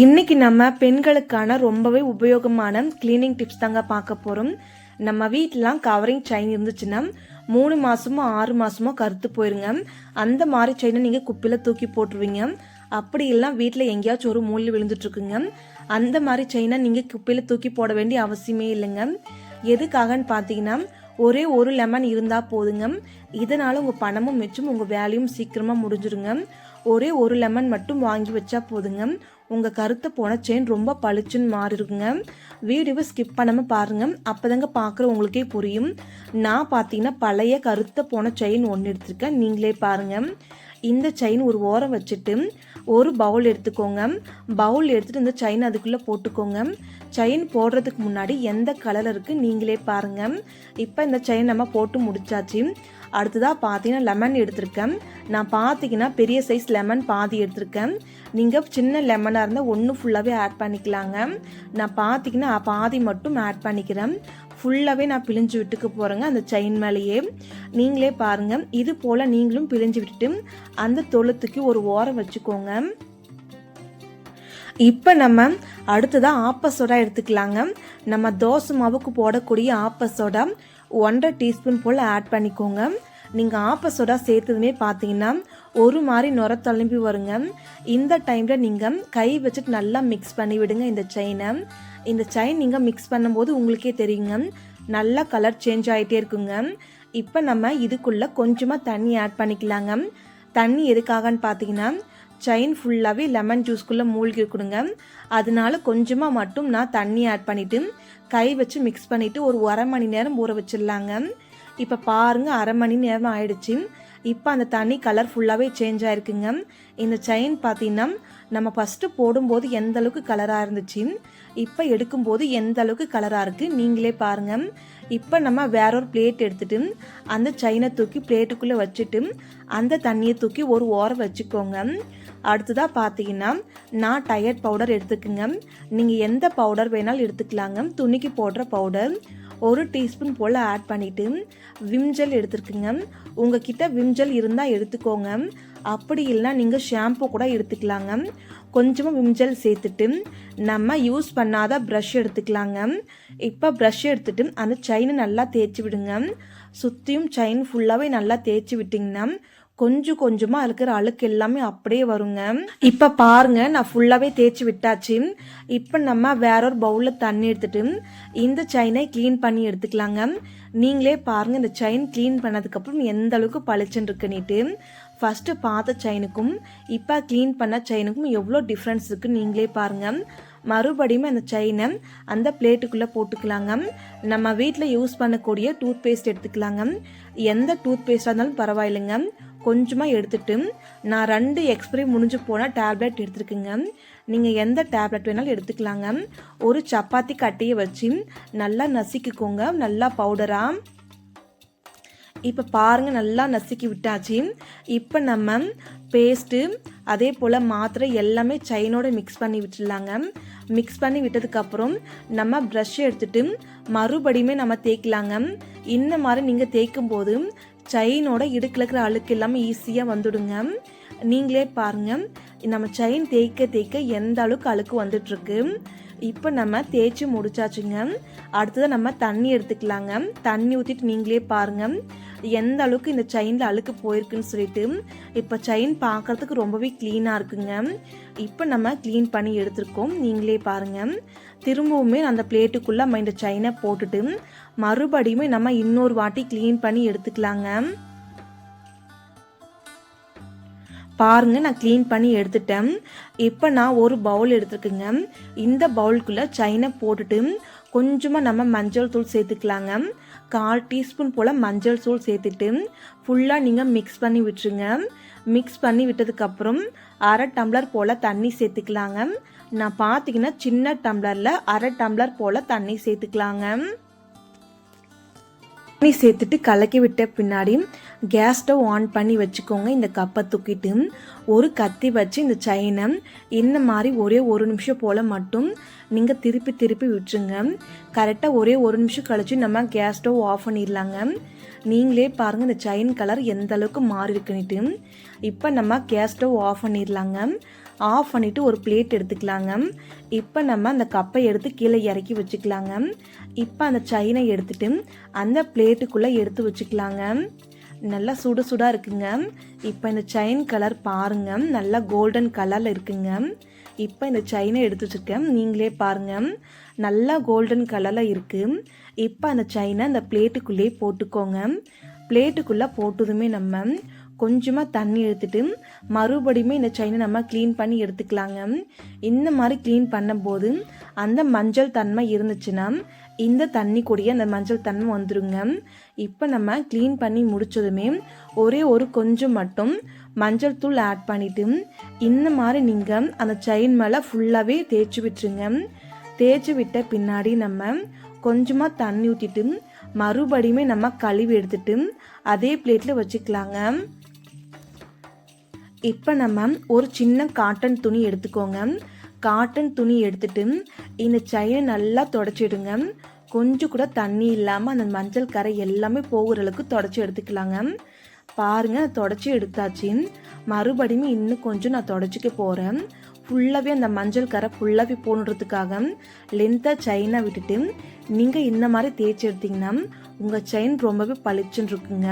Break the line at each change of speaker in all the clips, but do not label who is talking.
இன்னைக்கு நம்ம பெண்களுக்கான ரொம்பவே உபயோகமான க்ளீனிங் டிப்ஸ் தாங்க பார்க்க போகிறோம் நம்ம வீட்டிலாம் கவரிங் செயின் இருந்துச்சுன்னா மூணு மாதமோ ஆறு மாதமோ கருத்து போயிருங்க. அந்த மாதிரி செயினை நீங்கள் குப்பையில் தூக்கி போட்டுருவீங்க. அப்படி எல்லாம் வீட்டில் எங்கேயாச்சும் ஒரு மூலையில் விழுந்துட்டுருக்குங்க. அந்த மாதிரி செயினை நீங்கள் குப்பையில் தூக்கி போட வேண்டிய அவசியமே இல்லைங்க. எதுக்காகன்னு பார்த்தீங்கன்னா ஒரே ஒரு லெமன் இருந்தால் போதுங்க. இதனால் உங்கள் பணமும் மிச்சம் உங்கள் வேலையும் சீக்கிரமாக முடிஞ்சிருங்க. ஒரே ஒரு லெமன் மட்டும் வாங்கி வச்சா போதுங்க. உங்கள் கருத்தை போன செயின் ரொம்ப பளிச்சுன்னு மாறிடுங்க வீடியோவை ஸ்கிப் பண்ணாமல் பாருங்கள் அப்போதாங்க பார்க்குற உங்களுக்கே புரியும். நான் பார்த்தீங்கன்னா பழைய கருத்தை போன செயின் ஒன்று எடுத்திருக்கேன். நீங்களே பாருங்கள் இந்த செயின் ஒரு ஓரம் வச்சுட்டு ஒரு பவுல் எடுத்துக்கோங்க. பவுல் எடுத்துட்டு இந்த செயின் அதுக்குள்ளே போட்டுக்கோங்க. செயின் போடுறதுக்கு முன்னாடி எந்த கலர் இருக்குது நீங்களே பாருங்க. இப்போ இந்த செயின் நம்ம போட்டு முடிச்சாச்சு. அடுத்ததாக பார்த்தீங்கன்னா லெமன் எடுத்திருக்கேன். நான் பார்த்தீங்கன்னா பெரிய சைஸ் லெமன் பாதி எடுத்திருக்கேன். நீங்கள் சின்ன லெமனாக இருந்தால் ஒன்று ஃபுல்லாகவே ஆட் பண்ணிக்கலாங்க. நான் பார்த்தீங்கன்னா பாதி மட்டும் ஆட் பண்ணிக்கிறேன். ஃபுல்லாகவே நான் பிழிஞ்சு விட்டுக்க போகிறேங்க அந்த செயின் மேலேயே. நீங்களே பாருங்கள் இது போல் நீங்களும் பிழிஞ்சு விட்டுட்டு அந்த தொழுத்துக்கு ஒரு ஓரம் வச்சுக்கோங்க. இப்போ நம்ம அடுத்ததாக ஆப்ப சோடா எடுத்துக்கலாங்க. நம்ம தோசை மாவுக்கு போடக்கூடிய ஆப்ப சோடா ஒன்றரை டீஸ்பூன் போல் ஆட் பண்ணிக்கோங்க. நீங்கள் ஆப்பசோட சேர்த்ததுமே பார்த்தீங்கன்னா ஒரு மாதிரி நுர தழும்பி வருங்க. இந்த டைமில் நீங்கள் கை வச்சுட்டு நல்லா மிக்ஸ் பண்ணி விடுங்க இந்த செயினை இந்த செயின் நீங்கள் மிக்ஸ் பண்ணும்போது உங்களுக்கே தெரியுங்க. நல்லா கலர் சேஞ்ச் ஆகிட்டே இருக்குங்க. இப்போ நம்ம இதுக்குள்ளே கொஞ்சமாக தண்ணி ஆட் பண்ணிக்கலாங்க. தண்ணி எதுக்காகன்னு பார்த்தீங்கன்னா செயின் ஃபுல்லாகவே லெமன் ஜூஸ்க்குள்ளே மூழ்கி இருக்கணுங்க அதனால கொஞ்சமாக மட்டும் நான் தண்ணி ஆட் பண்ணிவிட்டு கை வச்சு மிக்ஸ் பண்ணிவிட்டு ஒரு அரை மணி நேரம் ஊற வச்சிடலாங்க. இப்போ பாருங்கள் அரை மணி நேரம் ஆயிடுச்சு. இப்போ அந்த தண்ணி கலர் ஃபுல்லாகவே சேஞ்ச் ஆயிருக்குங்க. இந்த செயின் பார்த்தீங்கன்னா நம்ம ஃபஸ்ட்டு போடும்போது எந்த அளவுக்கு கலராக இருந்துச்சு இப்போ எடுக்கும்போது எந்த அளவுக்கு கலராக இருக்குது நீங்களே பாருங்கள் இப்போ நம்ம வேற ஒரு பிளேட் எடுத்துட்டு அந்த செயினை தூக்கி பிளேட்டுக்குள்ளே வச்சுட்டு அந்த தண்ணியை தூக்கி ஒரு ஓரம் வச்சுக்கோங்க. அடுத்ததாக பார்த்தீங்கன்னா நான் டயர்ட் பவுடர் எடுத்துக்குங்க. நீங்கள் எந்த பவுடர் வேணாலும் எடுத்துக்கலாங்க. துணிக்கு போடுற பவுடர் ஒரு டீஸ்பூன் போல் ஆட் பண்ணிவிட்டு விம்ஜெல் எடுத்துருக்குங்க உங்ககிட்ட விம்ஜெல் இருந்தால் எடுத்துக்கோங்க. அப்படி இல்லைனா நீங்கள் ஷாம்பு கூட எடுத்துக்கலாங்க. கொஞ்சமாக விம்ஜெல் சேர்த்துட்டு நம்ம யூஸ் பண்ணாத ப்ரஷ் எடுத்துக்கலாங்க. இப்போ ப்ரஷ் எடுத்துட்டு அந்த செயினை நல்லா தேய்ச்சி விடுங்க. சுற்றியும் செயின் ஃபுல்லாகவே நல்லா தேய்ச்சி விட்டிங்கன்னா கொஞ்சம் கொஞ்சமாக இருக்கிற அழுக்கு எல்லாமே அப்படியே வருங்க. இப்போ பாருங்க நான் ஃபுல்லாகவே தேய்ச்சி விட்டாச்சு. இப்போ நம்ம வேற ஒரு பவுலில் தண்ணி எடுத்துட்டு இந்த செயினை க்ளீன் பண்ணி எடுத்துக்கலாங்க. நீங்களே பாருங்க இந்த செயின் க்ளீன் பண்ணதுக்கப்புறம் எந்த அளவுக்கு பளிச்சுன்னு இருக்குன்னுட்டு ஃபஸ்ட்டு பார்த்த செயினுக்கும் இப்போ க்ளீன் பண்ண செயினுக்கும் எவ்வளோ டிஃப்ரென்ஸ் இருக்குன்னு நீங்களே பாருங்கள் மறுபடியும் அந்த செயினை அந்த பிளேட்டுக்குள்ளே போட்டுக்கலாங்க. நம்ம வீட்டில் யூஸ் பண்ணக்கூடிய டூத் பேஸ்ட் எடுத்துக்கலாங்க. எந்த டூத் பேஸ்டாக இருந்தாலும் பரவாயில்லைங்க. கொஞ்சமாக எடுத்துட்டு நான் ரெண்டு எக்ஸ்பிரி முடிஞ்சு போன டேப்லெட் எடுத்துருக்குங்க. நீங்கள் எந்த டேப்லெட் வேணாலும் எடுத்துக்கலாங்க. ஒரு சப்பாத்தி கட்டையை வச்சு நல்லா நசுக்கிக்கோங்க. நல்லா பவுடராக இப்போ பாருங்கள் நல்லா நசுக்கி விட்டாச்சு. இப்போ நம்ம பேஸ்ட்டு அதே போல் மாத்திரை எல்லாமே செயினோட மிக்ஸ் பண்ணி விட்டுடலாங்க. மிக்ஸ் பண்ணி விட்டதுக்கப்புறம் நம்ம ப்ரஷ் எடுத்துகிட்டு மறுபடியுமே நம்ம தேய்க்கலாங்க. இந்த மாதிரி நீங்கள் தேய்க்கும் போது செயினோட இடுக்கில் இருக்கிற அழுக்கு எல்லாமே ஈஸியாக வந்துடுங்க. நீங்களே பாருங்கள் நம்ம செயின் தேய்க்க தேய்க்க எந்த அளவுக்கு அழுக்கு வந்துட்டுருக்கு. இப்போ நம்ம தேய்ச்சி முடிச்சாச்சுங்க. அடுத்தது நம்ம தண்ணி எடுத்துக்கலாங்க. தண்ணி ஊற்றிட்டு நீங்களே பாருங்கள் எந்த அளவுக்கு இந்த செயினில் அழுக்கு போயிருக்குன்னு சொல்லிட்டு இப்போ செயின் பார்க்குறதுக்கு ரொம்பவே க்ளீனாக இருக்குங்க. இப்போ நம்ம க்ளீன் பண்ணி எடுத்திருக்கோம். நீங்களே பாருங்கள் திரும்பவுமே அந்த பிளேட்டுக்குள்ளே நம்ம இந்த செயினை போட்டுட்டு மறுபடியுமே நம்ம இன்னொரு வாட்டி க்ளீன் பண்ணி எடுத்துக்கலாங்க. பாருங்க நான் க்ளீன் பண்ணி எடுத்துட்டேன். இப்போ நான் ஒரு பவுல் எடுத்துருக்குங்க. இந்த பவுலுக்குள்ளே சைனை போட்டுட்டு கொஞ்சமாக நம்ம மஞ்சள் தூள் சேர்த்துக்கலாங்க. கால் டீஸ்பூன் போல் மஞ்சள் தூள் சேர்த்துட்டு ஃபுல்லாக நீங்கள் மிக்ஸ் பண்ணி விட்டுருங்க. மிக்ஸ் பண்ணி விட்டதுக்கப்புறம் அரை டம்ளர் போல் தண்ணி சேர்த்துக்கலாங்க. நான் பார்த்தீங்கன்னா சின்ன டம்ளரில் அரை டம்ளர் போல் தண்ணி சேர்த்துக்கலாங்க. தண்ணி சேர்த்துட்டு கலக்கி விட்ட பின்னாடி கேஸ் ஸ்டவ் ஆன் பண்ணி வச்சுக்கோங்க. இந்த கப்பை தூக்கிட்டு ஒரு கத்தி வச்சு இந்த செயினை இந்த மாதிரி ஒரே ஒரு நிமிஷம் போல் மட்டும் நீங்கள் திருப்பி திருப்பி விட்டுருங்க. கரெக்டாக ஒரே ஒரு நிமிஷம் கழிச்சு நம்ம கேஸ் ஸ்டவ் ஆஃப் பண்ணிடலாங்க. நீங்களே பாருங்கள் இந்த செயின் கலர் எந்த அளவுக்கு மாறி இருக்குன்னுட்டு. இப்போ நம்ம கேஸ் ஸ்டவ் ஆஃப் பண்ணிடலாங்க. ஆஃப் பண்ணிவிட்டு ஒரு பிளேட் எடுத்துக்கலாங்க. இப்போ நம்ம அந்த கப்பை எடுத்து கீழே இறக்கி வச்சுக்கலாங்க. இப்போ அந்த சைனை எடுத்துட்டு அந்த பிளேட்டுக்குள்ளே எடுத்து வச்சுக்கலாங்க. நல்லா சுட சுடாக இருக்குங்க. இப்போ இந்த செயின் கலர் பாருங்க. நல்லா கோல்டன் கலரில் இருக்குங்க. இப்போ இந்த செயினை எடுத்து வச்சுருக்கேன். நீங்களே பாருங்க. நல்லா கோல்டன் கலரில் இருக்குது இப்போ அந்த செயினை அந்த பிளேட்டுக்குள்ளேயே போட்டுக்கோங்க. பிளேட்டுக்குள்ளே போட்டதுமே நம்ம கொஞ்சமாக தண்ணி எடுத்துட்டு மறுபடியுமே இந்த செயினை நம்ம க்ளீன் பண்ணி எடுத்துக்கலாங்க. இந்த மாதிரி க்ளீன் பண்ணும்போது அந்த மஞ்சள் தன்மை இருந்துச்சுன்னா இந்த தண்ணி கூடிய அந்த மஞ்சள் தன்மை வந்துருங்க. இப்போ நம்ம க்ளீன் பண்ணி முடிச்சதுமே ஒரே ஒரு கொஞ்சம் மட்டும் மஞ்சள் தூள் ஆட் பண்ணிவிட்டு இந்த மாதிரி நீங்கள் அந்த செயின் மேலே ஃபுல்லாகவே தேய்ச்சி விட்டுருங்க. தேய்ச்சி விட்ட பின்னாடி நம்ம கொஞ்சமாக தண்ணி ஊற்றிட்டு மறுபடியுமே நம்ம கழுவி எடுத்துட்டு அதே பிளேட்டில் வச்சுக்கலாங்க. இப்போ நம்ம ஒரு சின்ன காட்டன் துணி எடுத்துக்கோங்க. காட்டன் துணி எடுத்துட்டு இந்த செயினை நல்லா தொடச்சிடுங்க. கொஞ்சம் கூட தண்ணி இல்லாமல் அந்த மஞ்சள் கரை எல்லாமே போகிற அளவுக்கு தொடச்சி எடுத்துக்கலாங்க. பாருங்க தொடச்சி எடுத்தாச்சு. மறுபடியும் இன்னும் கொஞ்சம் நான் தொடச்சிக்க போகிறேன் ஃபுல்லாகவே அந்த மஞ்சள் கரை ஃபுல்லாகவே போடுறதுக்காக லென்த்தாக செயினை விட்டுட்டு நீங்கள் இந்த மாதிரி தேய்ச்சி எடுத்தீங்கன்னா உங்கள் செயின் ரொம்பவே பளிச்சுன்னு இருக்குங்க.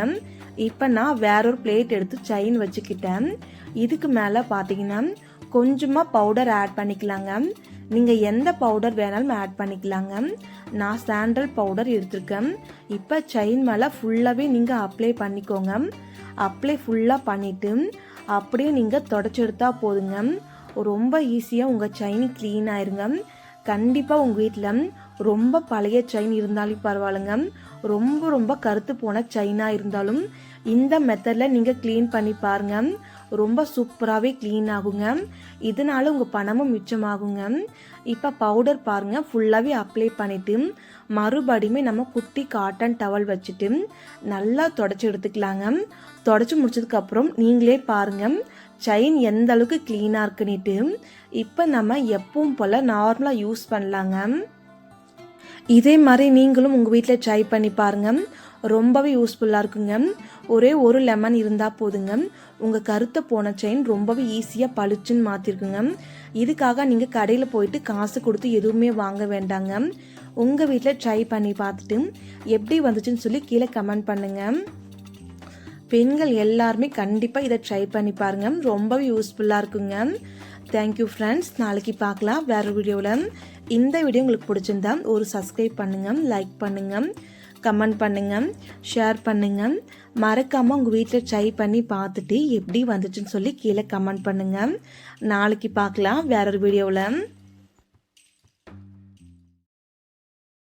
இப்போ நான் வேற ஒரு பிளேட் எடுத்து செயின் வச்சுக்கிட்டேன். இதுக்கு மேலே பார்த்தீங்கன்னா கொஞ்சமாக பவுடர் ஆட் பண்ணிக்கலாங்க. நீங்கள் எந்த பவுடர் வேணாலும் ஆட் பண்ணிக்கலாங்க. நான் சாண்டல் பவுடர் எடுத்திருக்கேன். இப்போ செயின் மேலே ஃபுல்லாகவே நீங்கள் அப்ளை பண்ணிக்கோங்க. அப்ளை ஃபுல்லாக பண்ணிவிட்டு அப்படியே நீங்கள் தொடச்செடுத்தா போதுங்க. ரொம்ப ஈஸியாக உங்கள் செயின் க்ளீன் ஆயிருங்க. கண்டிப்பாக உங்கள் வீட்டில் ரொம்ப பழைய செயின் இருந்தாலும் பரவாயில்லைங்க. ரொம்ப ரொம்ப கருத்து போன செயினாக இருந்தாலும் இந்த மெத்தடில் நீங்கள் க்ளீன் பண்ணி பாருங்க. ரொம்ப சூப்பராகவே க்ளீன் ஆகுங்க. இதனால உங்கள் பணமும் மிச்சமாகுங்க. இப்போ பவுடர் பாருங்க. ஃபுல்லாகவே அப்ளை பண்ணிவிட்டு மறுபடியுமே நம்ம குட்டி காட்டன் டவல் வச்சுட்டு நல்லா தொடச்சி எடுத்துக்கலாங்க. தொடச்சி முடிச்சதுக்கப்புறம் நீங்களே பாருங்கள் செயின் எந்த அளவுக்கு க்ளீனாக இருக்குன்னுட்டு இப்போ நம்ம எப்பவும் போல் நார்மலாக யூஸ் பண்ணலாங்க. இதே மாதிரி நீங்களும் உங்கள் வீட்டில் ட்ரை பண்ணி பாருங்கள் ரொம்பவே யூஸ்ஃபுல்லாக இருக்குங்க. ஒரே ஒரு லெமன் இருந்தால் போதுங்க. உங்கள் கருத்தை போன செயின் ரொம்பவே ஈஸியாக பளிச்சுன்னு மாற்றிருக்குங்க இதுக்காக நீங்கள் கடையில் போயிட்டு காசு கொடுத்து எதுவுமே வாங்க வேண்டாங்க. உங்கள் வீட்டில் ட்ரை பண்ணி பார்த்துட்டு எப்படி வந்துச்சுன்னு சொல்லி கீழே கமெண்ட் பண்ணுங்கள் பெண்கள் எல்லாருமே கண்டிப்பாக இதை ட்ரை பண்ணி பாருங்கள் ரொம்பவே யூஸ்ஃபுல்லாக இருக்குங்க. தேங்க்யூ ஃப்ரெண்ட்ஸ் நாளைக்கு பார்க்கலாம். வேறு வீடியோவில் இந்த வீடியோ உங்களுக்கு பிடிச்சிருந்தா ஒரு சப்ஸ்கிரைப் பண்ணுங்கள் லைக் பண்ணுங்கள் கமெண்ட் பண்ணுங்கள் ஷேர் பண்ணுங்கள் மறக்காமல் உங்கள் வீட்டில் ட்ரை பண்ணி பார்த்துட்டு எப்படி வந்துச்சுன்னு சொல்லி கீழே கமெண்ட் பண்ணுங்கள் நாளைக்கு பார்க்கலாம். வேறொரு வீடியோவில்